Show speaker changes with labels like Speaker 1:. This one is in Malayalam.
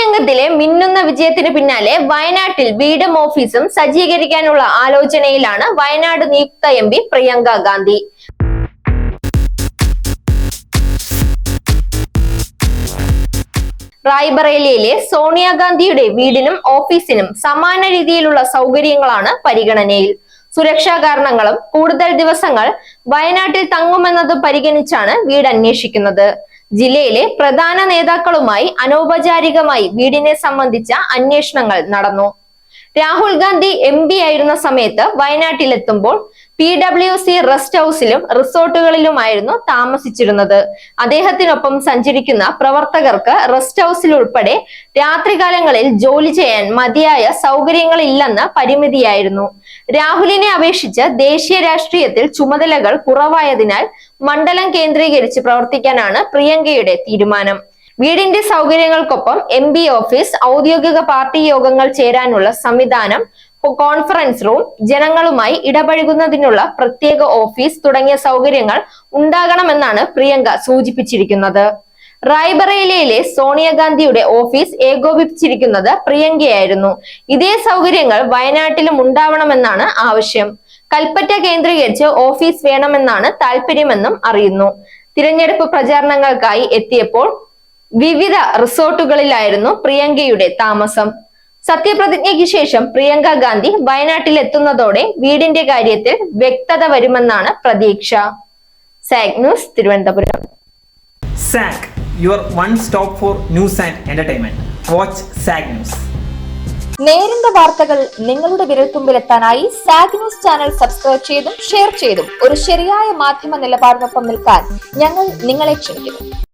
Speaker 1: അംഗത്തിലെ മിന്നുന്ന വിജയത്തിന് പിന്നാലെ വയനാട്ടിൽ വീടും ഓഫീസും സജ്ജീകരിക്കാനുള്ള ആലോചനയിലാണ് വയനാട് നിയുക്ത എം പി പ്രിയങ്ക ഗാന്ധി. റായ്ബറേലിയിലെ സോണിയാഗാന്ധിയുടെ വീടിനും ഓഫീസിനും സമാന രീതിയിലുള്ള സൗകര്യങ്ങളാണ് പരിഗണനയിൽ. സുരക്ഷാ കാരണങ്ങളും കൂടുതൽ ദിവസങ്ങൾ വയനാട്ടിൽ തങ്ങുമെന്നത് പരിഗണിച്ചാണ് വീട് അന്വേഷിക്കുന്നത് ജില്ലയിലെ പ്രധാന നേതാക്കളുമായി അനൗപചാരികമായി വീടിനെ സംബന്ധിച്ച അന്വേഷണങ്ങൾ നടന്നു. രാഹുൽ ഗാന്ധി എം പി ആയിരുന്ന സമയത്ത് വയനാട്ടിലെത്തുമ്പോൾ പി ഡബ്ല്യു സി റെസ്റ്റ് ഹൗസിലും റിസോർട്ടുകളിലുമായിരുന്നു താമസിച്ചിരുന്നത്. അദ്ദേഹത്തിനൊപ്പം സഞ്ചരിക്കുന്ന പ്രവർത്തകർക്ക് റെസ്റ്റ് ഹൗസിൽ ഉൾപ്പെടെ രാത്രികാലങ്ങളിൽ ജോലി ചെയ്യാൻ മതിയായ സൗകര്യങ്ങളില്ലെന്ന പരിമിതിയായിരുന്നു. രാഹുലിനെ അപേക്ഷിച്ച് ദേശീയ രാഷ്ട്രീയത്തിൽ ചുമതലകൾ കുറവായതിനാൽ മണ്ഡലം കേന്ദ്രീകരിച്ച് പ്രവർത്തിക്കാനാണ് പ്രിയങ്കയുടെ തീരുമാനം. വീടിന്റെ സൗകര്യങ്ങൾക്കൊപ്പം എം ബി ഓഫീസ് ഔദ്യോഗിക പാർട്ടി യോഗങ്ങൾ ചേരാനുള്ള സംവിധാനം കോൺഫറൻസ് റൂം ജനങ്ങളുമായി ഇടപഴകുന്നതിനുള്ള പ്രത്യേക ഓഫീസ് തുടങ്ങിയ സൗകര്യങ്ങൾ ഉണ്ടാകണമെന്നാണ് പ്രിയങ്ക സൂചിപ്പിച്ചിരിക്കുന്നത്. റായ്ബറേലയിലെ സോണിയാഗാന്ധിയുടെ ഓഫീസ് ഏകോപിപ്പിച്ചിരിക്കുന്നത് പ്രിയങ്കയായിരുന്നു. ഇതേ സൗകര്യങ്ങൾ വയനാട്ടിലും ഉണ്ടാവണമെന്നാണ് ആവശ്യം. കൽപ്പറ്റ കേന്ദ്രീകരിച്ച് ഓഫീസ് വേണമെന്നാണ് താല്പര്യമെന്നും അറിയുന്നു. തിരഞ്ഞെടുപ്പ് പ്രചാരണങ്ങൾക്കായി എത്തിയപ്പോൾ വിവിധ റിസോർട്ടുകളിലായിരുന്നു പ്രിയങ്കയുടെ താമസം. സത്യപ്രതിജ്ഞയ്ക്ക് ശേഷം പ്രിയങ്ക ഗാന്ധി വയനാട്ടിൽ എത്തുന്നതോടെ വീടിന്റെ കാര്യത്തിൽ വ്യക്തത വരുമെന്നാണ് പ്രതീക്ഷ. Zag news Thiruvananthapuram.
Speaker 2: Zag your one stop for news and entertainment watch Zag news.
Speaker 3: നേരിന്റെ വാർത്തകൾ നിങ്ങളുടെ വിരൽത്തുമ്പിലെത്താനായി സാഗ് ന്യൂസ് ചാനൽ സബ്സ്ക്രൈബ് ചെയ്തും ഷെയർ ചെയ്തും ഒരു ശരിയായ മാധ്യമ നിലപാടിനൊപ്പം നിൽക്കാൻ ഞങ്ങൾ നിങ്ങളെ ക്ഷണിക്കുന്നു.